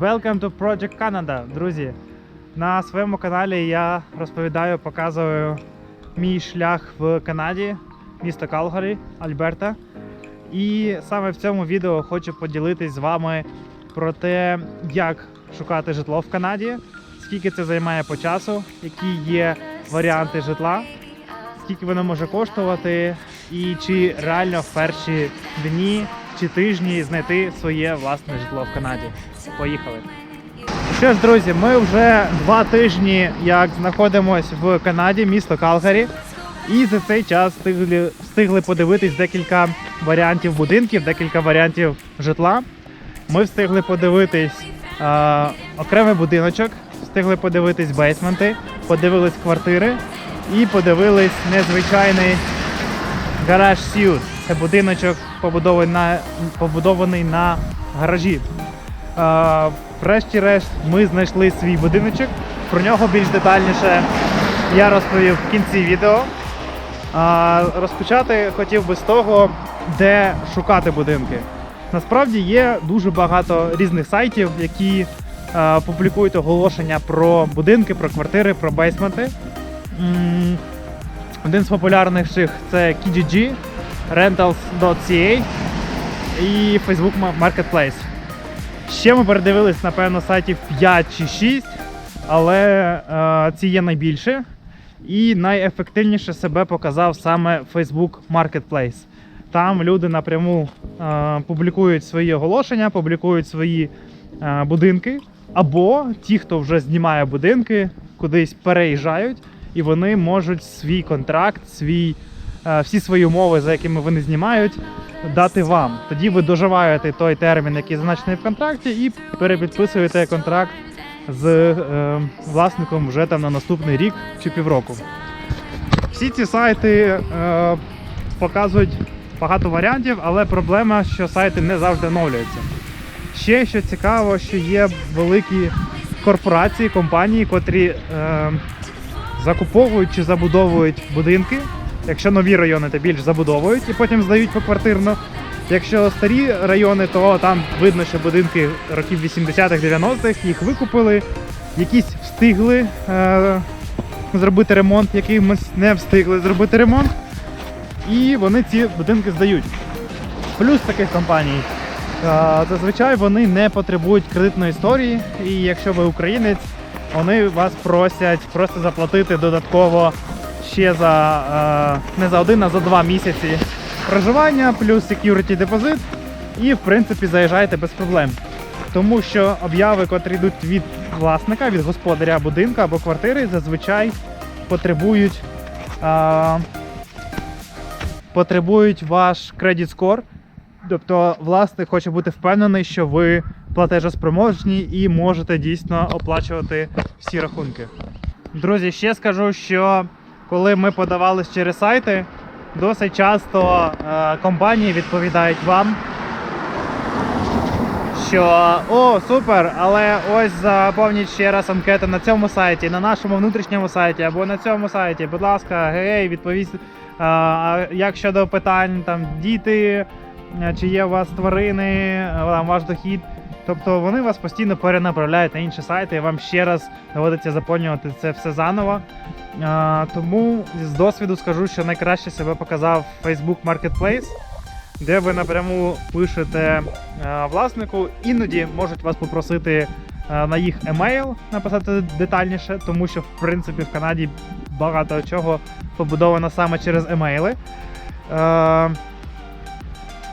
Welcome to Project Canada, друзі. На своєму каналі я розповідаю, показую мій шлях в Канаді, місто Калгарі, Альберта. І саме в цьому відео хочу поділитись з вами про те, як шукати житло в Канаді, скільки це займає по часу, які є варіанти житла, скільки воно може коштувати, і чи реально в перші дні чи тижні знайти своє власне житло в Канаді. Поїхали. Що ж, друзі, ми вже два тижні як знаходимось в Канаді, місто Калгарі. І за цей час встигли, встигли подивитись декілька варіантів будинків, декілька варіантів житла. Ми встигли подивитись е, окремий будиночок, встигли подивитись бейсменти, подивились квартири і подивились незвичайний гараж Сьюз. Це будиночок побудований на, побудований на гаражі. Е, Врешті-решт ми знайшли свій будиночок. Про нього більш детальніше я розповів в кінці відео. А розпочати хотів би з того, де шукати будинки. Насправді є дуже багато різних сайтів, які е, публікують оголошення про будинки, про квартири, про бейсменти. Один з популярніших це Kijiji, Rentals.ca і Facebook Marketplace. Ще ми передивились, напевно, сайтів 5 чи 6, але е, ці є найбільше. І найефективніше себе показав саме Facebook Marketplace. Там люди напряму е, публікують свої оголошення, публікують свої е, будинки, або ті, хто вже знімає будинки, кудись переїжджають, і вони можуть свій контракт, свій, всі свої умови, за якими вони знімають, дати вам. Тоді ви доживаєте той термін, який зазначений в контракті, і перепідписуєте контракт з е, власником вже там на наступний рік чи півроку. Всі ці сайти е, показують багато варіантів, але проблема, що сайти не завжди оновлюються. Ще що цікаво, що є великі корпорації, компанії, котрі е, закуповують чи забудовують будинки. Якщо нові райони, то більш забудовують і потім здають поквартирно. Якщо старі райони, то там видно, що будинки років 80-х, 90-х їх викупили, якісь встигли е, зробити ремонт, якимось не встигли зробити ремонт, і вони ці будинки здають. Плюс таких компаній. е, Зазвичай вони не потребують кредитної історії, і якщо ви українець, вони вас просять просто заплатити додатково ще за е, не за один, а за два місяці проживання, плюс security депозит, і в принципі заїжджаєте без проблем. Тому що обяви, котрі йдуть від власника, від господаря будинку або квартири, зазвичай потребують, е, потребують ваш кредит скор. Тобто власник хоче бути впевнений, що ви платежоспроможні і можете дійсно оплачувати всі рахунки. Друзі, ще скажу, що коли ми подавались через сайти, досить часто е, компанії відповідають вам, що о, супер, але ось заповніть ще раз анкету на цьому сайті, на нашому внутрішньому сайті або на цьому сайті. Будь ласка, гей, відповість. А як щодо питань там діти, е, чи є у вас тварини, е, там ваш дохід. Тобто вони вас постійно перенаправляють на інші сайти, і вам ще раз доводиться заповнювати це все заново. А, тому з досвіду скажу, що найкраще себе показав Facebook Marketplace, де ви напряму пишете е, власнику, іноді можуть вас попросити е, на їх емейл написати детальніше, тому що в принципі в Канаді багато чого побудовано саме через емейли. Е,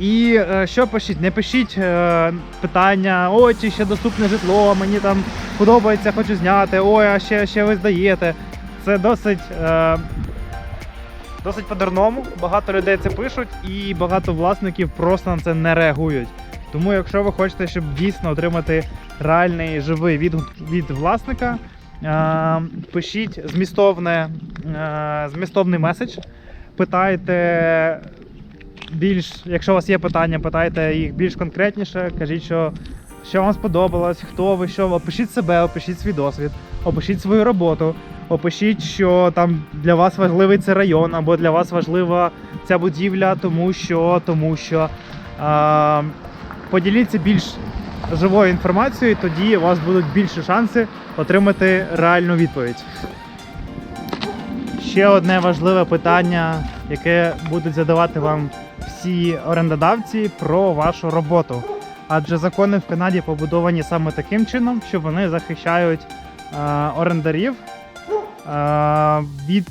і е, що пишіть? Не пишіть е, питання, ой, чи ще доступне житло, мені там подобається, хочу зняти, ой, а ще, ще ви здаєте. Це досить, е, досить по-дурному. Багато людей це пишуть, і багато власників просто на це не реагують. Тому, якщо ви хочете, щоб дійсно отримати реальний живий відгук від власника, пишіть змістовне, змістовний меседж, питайте більш, якщо у вас є питання, питайте їх більш конкретніше, кажіть, що, що вам сподобалось, хто ви, що опишіть себе, опишіть свій досвід, опишіть свою роботу, опишіть, що там для вас важливий цей район, або для вас важлива ця будівля, тому що, тому що. А, поділіться більш живою інформацією, тоді у вас будуть більші шанси отримати реальну відповідь. Ще одне важливе питання, яке будуть задавати вам всі орендодавці про вашу роботу. Адже закони в Канаді побудовані саме таким чином, що вони захищають е, орендарів е, від,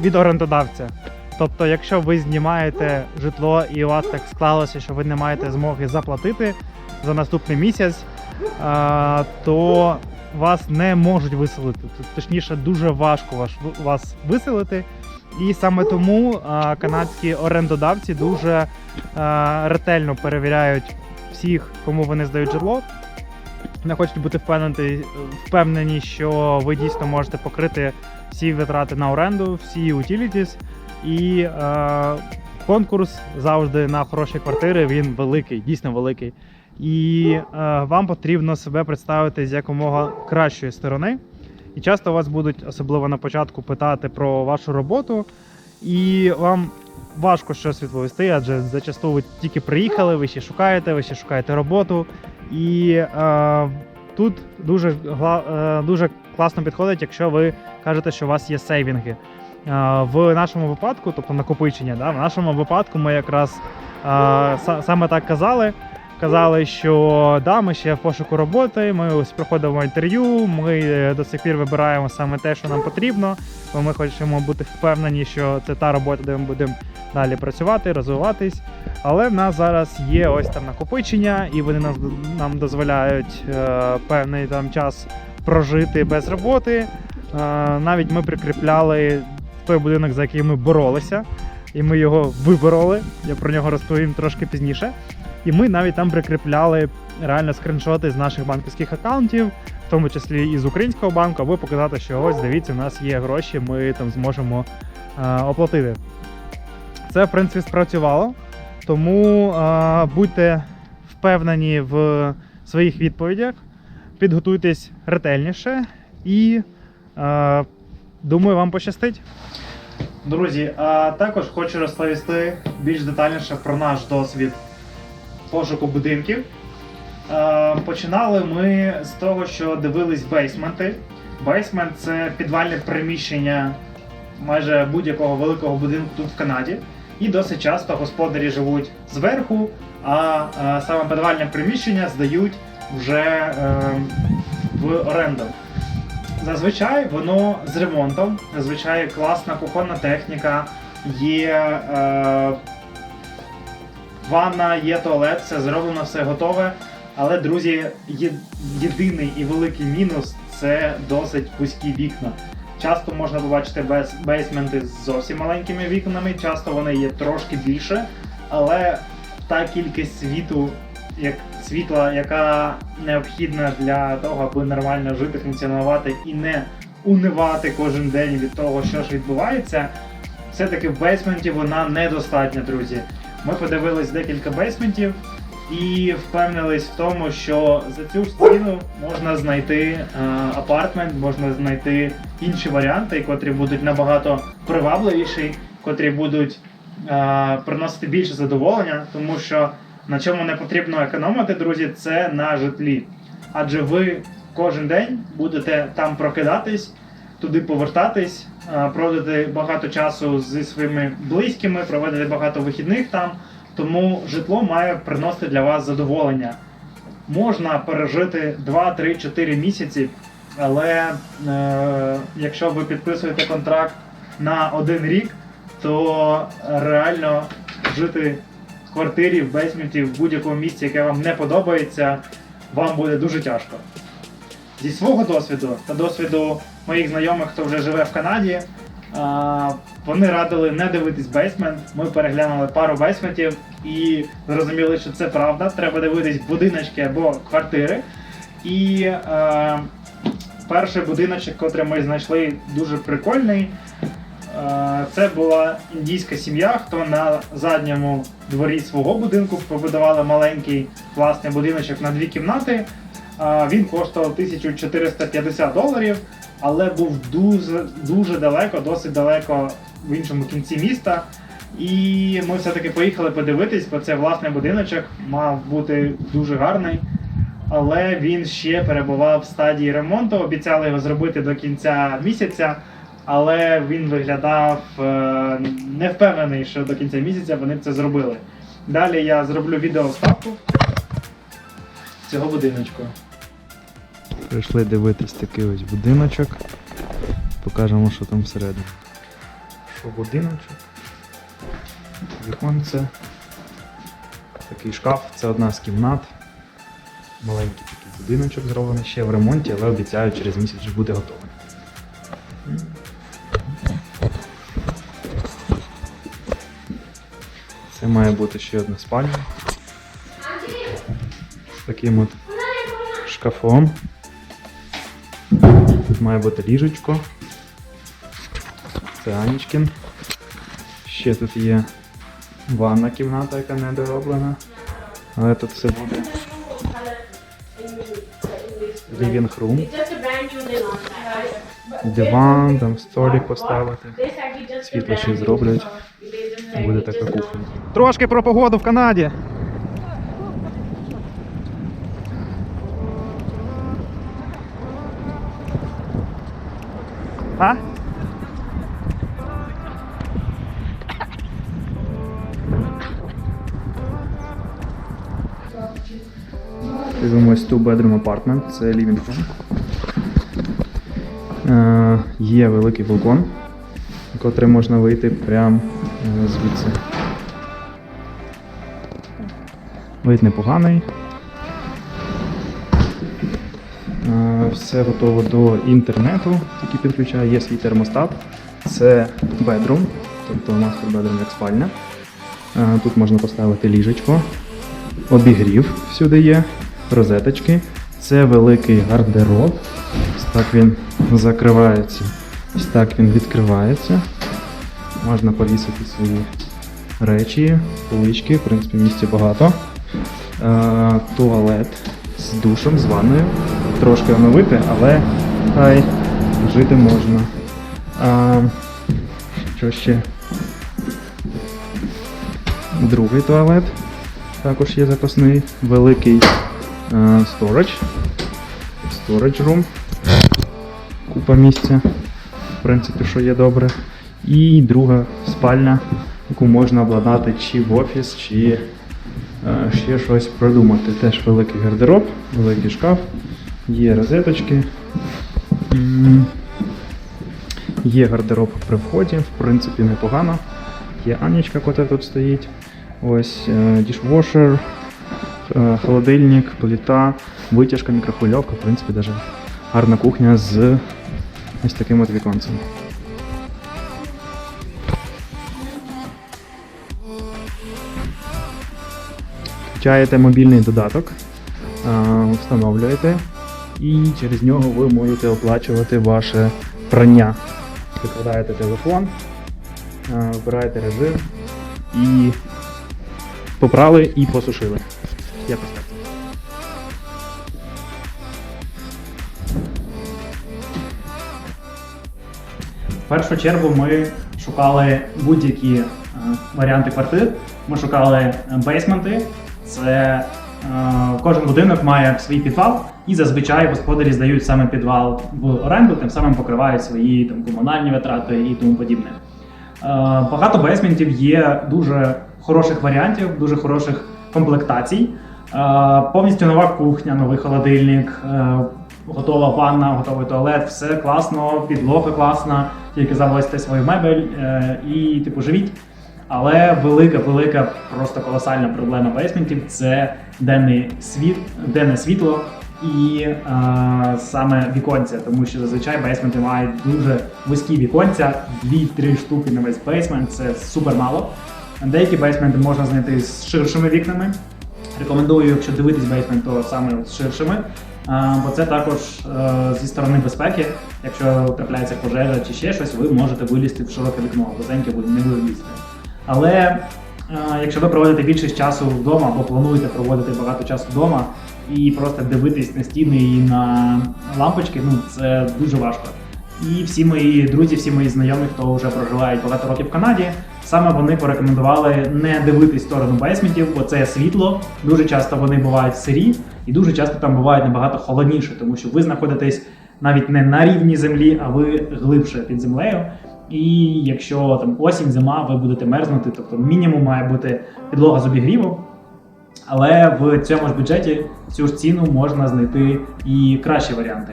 від орендодавця. Тобто, якщо ви знімаєте житло і у вас так склалося, що ви не маєте змоги заплатити за наступний місяць, е, то вас не можуть виселити. Точніше, дуже важко вас виселити. І саме тому канадські орендодавці дуже е, ретельно перевіряють всіх, кому вони здають житло. Не хочуть бути впевнені, впевнені, що ви дійсно можете покрити всі витрати на оренду, всі utilities. І е, конкурс завжди на хороші квартири він великий, дійсно великий. І е, вам потрібно себе представити з якомога кращої сторони. І часто вас будуть, особливо на початку, питати про вашу роботу, і вам важко щось відповісти, адже зачасту ви тільки приїхали, ви ще шукаєте, ви ще шукаєте роботу. І е, тут дуже, е, дуже класно підходить, якщо ви кажете, що у вас є сейвінги. Е, в нашому випадку, тобто накопичення, да, в нашому випадку ми якраз е, са- саме так казали. Казали, що да, ми ще в пошуку роботи, ми ось проходимо інтерв'ю, ми е, до сих пір вибираємо саме те, що нам потрібно, бо ми хочемо бути впевнені, що це та робота, де ми будемо далі працювати, розвиватись. Але в нас зараз є ось там накопичення, і вони нас, нам дозволяють е, певний там час прожити без роботи. Е, навіть ми прикріпляли той будинок, за який ми боролися, і ми його вибороли. Я про нього розповім трошки пізніше. І ми навіть там прикріпляли реально скріншоти з наших банківських аккаунтів, в тому числі і з українського банку, аби показати, що ось дивіться, у нас є гроші, ми там зможемо е, оплатити. Це, в принципі, спрацювало. Тому е, будьте впевнені в своїх відповідях, підготуйтесь ретельніше і е, думаю, вам пощастить. Друзі, а також хочу розповісти більш детальніше про наш досвід пошуку будинків. Е, Починали ми з того, що дивились бейсменти. Бейсмент це підвальне приміщення майже будь-якого великого будинку тут в Канаді. І досить часто господарі живуть зверху, а е, саме підвальне приміщення здають вже е, в оренду. Зазвичай воно з ремонтом, зазвичай класна кухонна техніка, є е, ванна, є туалет, все зроблено, все готове. Але, друзі, є, єдиний і великий мінус це досить вузькі вікна. Часто можна побачити бейс, бейсменти з зовсім маленькими вікнами, часто вони є трошки більше, але та кількість світу, як світла, яка необхідна для того, аби нормально жити, функціонувати і не унивати кожен день від того, що ж відбувається, все-таки в бейсменті вона недостатня, друзі. Ми подивились декілька бейсментів і впевнились в тому, що за цю ж ціну можна знайти е, апартмент, можна знайти інші варіанти, котрі будуть набагато привабливіші, котрі будуть е, приносити більше задоволення, тому що на чому не потрібно економити, друзі, це на житлі. Адже ви кожен день будете там прокидатись, туди повертатись, е, проводити багато часу зі своїми близькими, проводити багато вихідних там. Тому житло має приносити для вас задоволення. Можна пережити 2, 3, 4 місяці, але е, якщо ви підписуєте контракт на один рік, то реально жити в квартирі, в бейсменті, в будь-якому місці, яке вам не подобається, вам буде дуже тяжко. Зі свого досвіду та досвіду моїх знайомих, хто вже живе в Канаді, вони радили не дивитись бейсмент. Ми переглянули пару бейсментів і зрозуміли, що це правда. Треба дивитись будиночки або квартири. І е, перший будиночок, який ми знайшли, дуже прикольний. Е, Це була індійська сім'я, хто на задньому дворі свого будинку побудували маленький класний будиночок на дві кімнати. Е, Він коштував 1450 доларів, але був дуже, дуже далеко, досить далеко в іншому кінці міста. І ми все-таки поїхали подивитись, бо це власний будиночок, мав бути дуже гарний. Але він ще перебував в стадії ремонту. Обіцяли його зробити до кінця місяця, але він виглядав е, не впевнений, що до кінця місяця вони це зробили. Далі я зроблю відео вставку цього будиночку. Прийшли дивитись такий ось будиночок. Покажемо, що там всередині. Що будиночок? Віконце. Такий шкаф, це одна з кімнат. Маленький такий будиночок зроблений ще в ремонті, але обіцяють, через місяць вже буде готовий. Це має бути ще одна спальня. З таким от шкафом. Тут має бути ліжечко. Це Анічкін. Ще тут є ванна кімната, яка не дороблена. Але тут все буде. Living room. Диван, там столик поставити. Світло ще зроблять. Буде така кухня. Трошки про погоду в Канаді. А? Дивимось two bedroom apartment, це living room. Е, є великий балкон, на котрий можна вийти прямо е, звідси. Вид непоганий. Все готово до інтернету, який підключає, є свій термостат. Це bedroom, тобто master bedroom як спальня. Е, Тут можна поставити ліжечко, обігрів всюди є, розеточки. Це великий гардероб. Ось так він закривається. Ось так він відкривається. Можна повісити свої речі, полички, в принципі, місця багато. Е, туалет з душем, з ванною. Трошки оновити, але хай жити можна. А, що ще? Другий туалет. Також є запасний великий е, storage. Storage room. Купа місця. В принципі, що є добре. І друга спальня, яку можна обладнати чи в офіс, чи е, ще щось продумати. Теж великий гардероб, великий шкаф, є розеточки. Є гардероб при вході, в принципі, непогано. Є Анічка, котра тут стоїть. Ось е, дішвошер, е, холодильник, плита, витяжка, мікрохвильовка. В принципі, даже гарна кухня з ось таким от віконцем. Включаєте мобільний додаток, е, встановлюєте, і через нього ви можете оплачувати ваше прання. Викладаєте телефон, е, вибираєте режим і попрали і посушили. Якось так. В першу чергу ми шукали будь-які е, варіанти квартир. Ми шукали е, бейсменти. Це кожен будинок має свій підвал, і зазвичай господарі здають саме підвал в оренду, тим самим покривають свої там комунальні витрати і тому подібне. Е, Багато бейсментів є дуже хороших варіантів, дуже хороших комплектацій. Е, Повністю нова кухня, новий холодильник, е, готова ванна, готовий туалет, все класно, підлога класна, тільки завозьте свою мебель е, і типу живіть. Але велика, велика, просто колосальна проблема бейсментів це денний світ, денне світло і е, саме віконця, тому що зазвичай бейсменти мають дуже вузькі віконця, 2-3 штуки на весь бейсмент, це супер мало. Деякі бейсменти можна знайти з ширшими вікнами. Рекомендую, якщо дивитись бейсмент, то саме з ширшими. Бо це також е, зі сторони безпеки. Якщо трапляється пожежа чи ще щось, ви можете вилізти в широке вікно, вузеньке ви не вилізти. Але якщо ви проводите більшість часу вдома або плануєте проводити багато часу вдома і просто дивитись на стіни і на лампочки, ну це дуже важко. І всі мої друзі, всі мої знайомі, хто вже проживають багато років в Канаді, саме вони порекомендували не дивитись в сторону бейсментів, бо це світло. Дуже часто вони бувають сирі, і дуже часто там бувають набагато холодніше, тому що ви знаходитесь навіть не на рівні землі, а ви глибше під землею. І якщо там осінь, зима, ви будете мерзнути, тобто мінімум має бути підлога з обігрівом. Але в цьому ж бюджеті цю ж ціну можна знайти і кращі варіанти.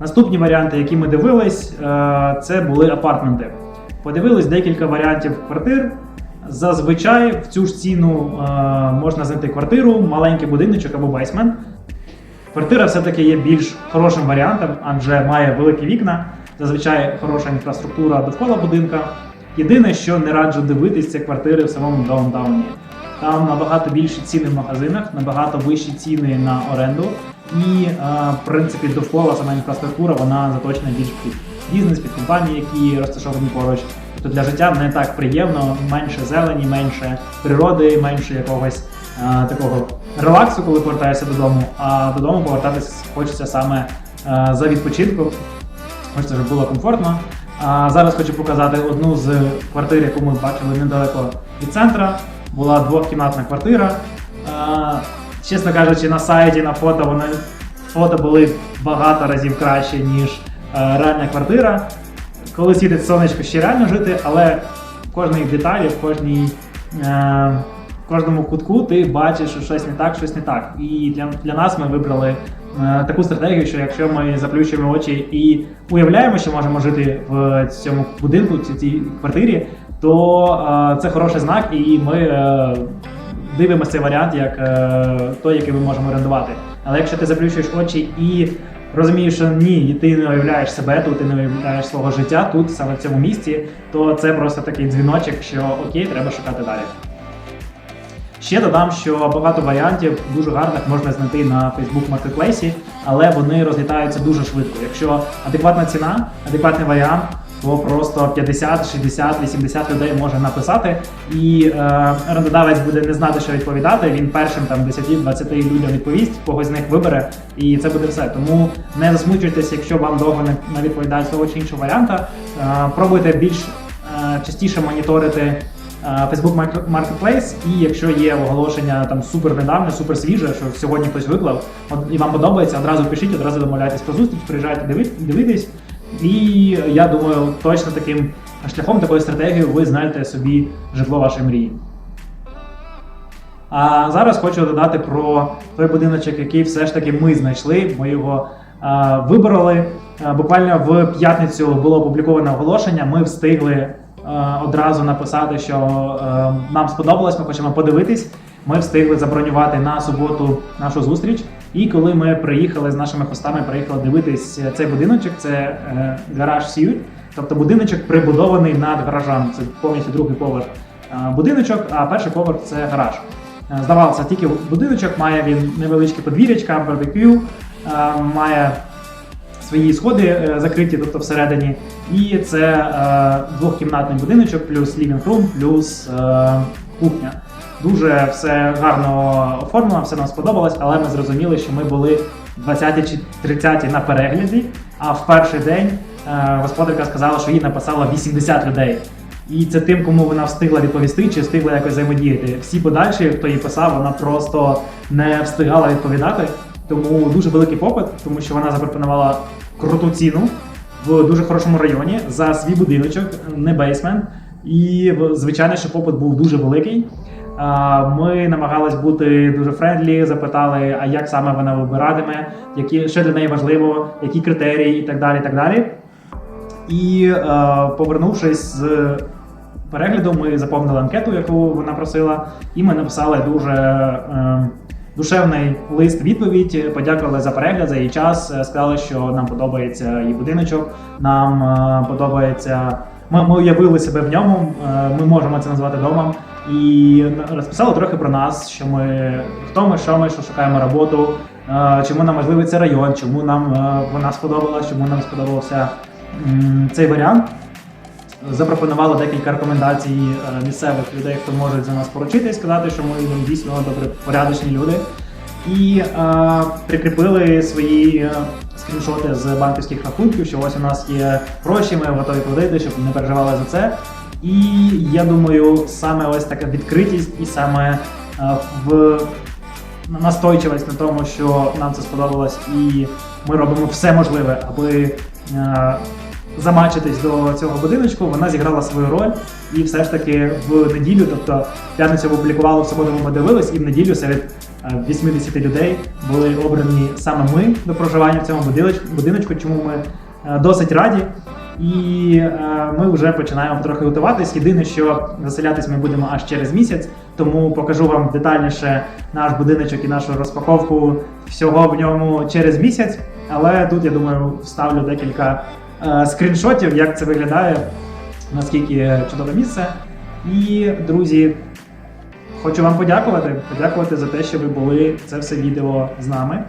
Наступні варіанти, які ми дивились, е, це були апартменти. Подивились декілька варіантів квартир. Зазвичай в цю ж ціну е, можна знайти квартиру, маленький будиночок або бейсмент. Квартира все-таки є більш хорошим варіантом, адже має великі вікна, зазвичай хороша інфраструктура довкола будинка. Єдине, що не раджу дивитись, це квартири в самому даунтауні. Там набагато більші ціни в магазинах, набагато вищі ціни на оренду, і е, в принципі довкола сама інфраструктура вона заточена більш під бізнес, під компанії, які розташовані поруч. Тобто для життя не так приємно, менше зелені, менше природи, менше якогось е, такого релаксу, коли повертаєшся додому. А додому повертатися хочеться саме е, за відпочинком. Хочеться, щоб було комфортно. А зараз хочу показати одну з квартир, яку ми бачили недалеко від центра. Була двохкімнатна квартира. А, чесно кажучи, на сайті, на фото вони фото були багато разів краще, ніж е, реальна квартира. Коли світить сонечко, ще реально жити, але в кожній деталі, в кожній. Е, в кожному кутку ти бачиш, що щось не так, щось не так. І для, для нас ми вибрали таку стратегію, що якщо ми заплющуємо очі і уявляємо, що можемо жити в цьому будинку, в цій квартирі, то е, це хороший знак, і ми е, дивимося цей варіант як е, той, який ми можемо орендувати. Але якщо ти заплющуєш очі і розумієш, що ні, ти не уявляєш себе тут, ти не уявляєш свого життя тут, саме в цьому місці, то це просто такий дзвіночок, що окей, треба шукати далі. Ще додам, що багато варіантів дуже гарних можна знайти на Facebook Marketplace, але вони розлітаються дуже швидко. Якщо адекватна ціна, адекватний варіант, то просто 50, 60, 80 людей може написати, і е, орендодавець буде не знати, що відповідати. Він першим там 10-20 людям відповість, когось з них вибере, і це буде все. Тому не засмучуйтесь, якщо вам довго не, відповідає того чи іншого варіанта. Е, пробуйте більш е, частіше моніторити е, Facebook Marketplace, і якщо є оголошення там супер недавнє, супер свіже, що сьогодні хтось виклав, і вам подобається, одразу пишіть, одразу домовляйтесь про зустріч, приїжджайте диви- дивитись. І я думаю, точно таким шляхом, такою стратегією ви знайдете собі житло вашої мрії. А зараз хочу додати про той будиночок, який все ж таки ми знайшли. Ми його а, вибороли. А, буквально в п'ятницю було опубліковане оголошення. Ми встигли одразу написати, що нам сподобалось, ми хочемо подивитись. Ми встигли забронювати на суботу нашу зустріч. І коли ми приїхали з нашими хостами, приїхали дивитись цей будиночок, це е, гараж Сьют. Тобто будиночок прибудований над гаражем. Це повністю другий поверх е, будиночок, а перший поверх це гараж. Е, Здавалося, тільки будиночок, має він невеличкі подвір'ячка, барбекю, е, має свої сходи е, закриті, тобто всередині. І це е, двохкімнатний будиночок, плюс room, плюс е, кухня. Дуже все гарно оформлено, все нам сподобалось, але ми зрозуміли, що ми були 20 чи 30 на перегляді, а в перший день господарка сказала, що їй написало 80 людей. І це тим, кому вона встигла відповісти чи встигла якось взаємодіяти. Всі подальші, хто їй писав, вона просто не встигала відповідати. Тому дуже великий попит, тому що вона запропонувала круту ціну в дуже хорошому районі за свій будиночок, не бейсмент. І звичайно, що попит був дуже великий. Ми намагались бути дуже френдлі, запитали, а як саме вона вибиратиме, які що для неї важливо, які критерії і так далі. І так далі. І е, повернувшись з перегляду, ми заповнили анкету, яку вона просила, і ми написали дуже е, душевний лист відповідь. Подякували за перегляд, за її час. е, Сказали, що нам подобається її будиночок, нам е, подобається. Ми, ми уявили себе в ньому, е, ми можемо це назвати домом. І розписали трохи про нас, що ми хто ми, що ми, що шукаємо роботу, е, чому нам важливий цей район, чому нам е, вона сподобалась, чому нам сподобався цей варіант. Запропонували декілька рекомендацій е, місцевих людей, хто може за нас поручити і сказати, що ми ну, дійсно добре порядочні люди. і е, прикріпили свої е, скріншоти з банківських рахунків, що ось у нас є гроші, ми готові платити, щоб не переживали за це. І я думаю, саме ось така відкритість і саме е, в настойчивість на тому, що нам це сподобалось, і ми робимо все можливе, аби е, замачитись до цього будиночку. Вона зіграла свою роль, і все ж таки в неділю, тобто п'ятницю опублікували, в суботу ми подивились, і в неділю серед е, 80 людей були обрані саме ми до проживання в цьому будиночку, чому ми е, досить раді. І е, ми вже починаємо трохи готуватись. Єдине, що заселятись ми будемо аж через місяць, тому покажу вам детальніше наш будиночок і нашу розпаковку всього в ньому через місяць. Але тут я думаю вставлю декілька е, скріншотів, як це виглядає, наскільки чудове місце. І друзі, хочу вам подякувати. Подякувати за те, що ви були це все відео з нами.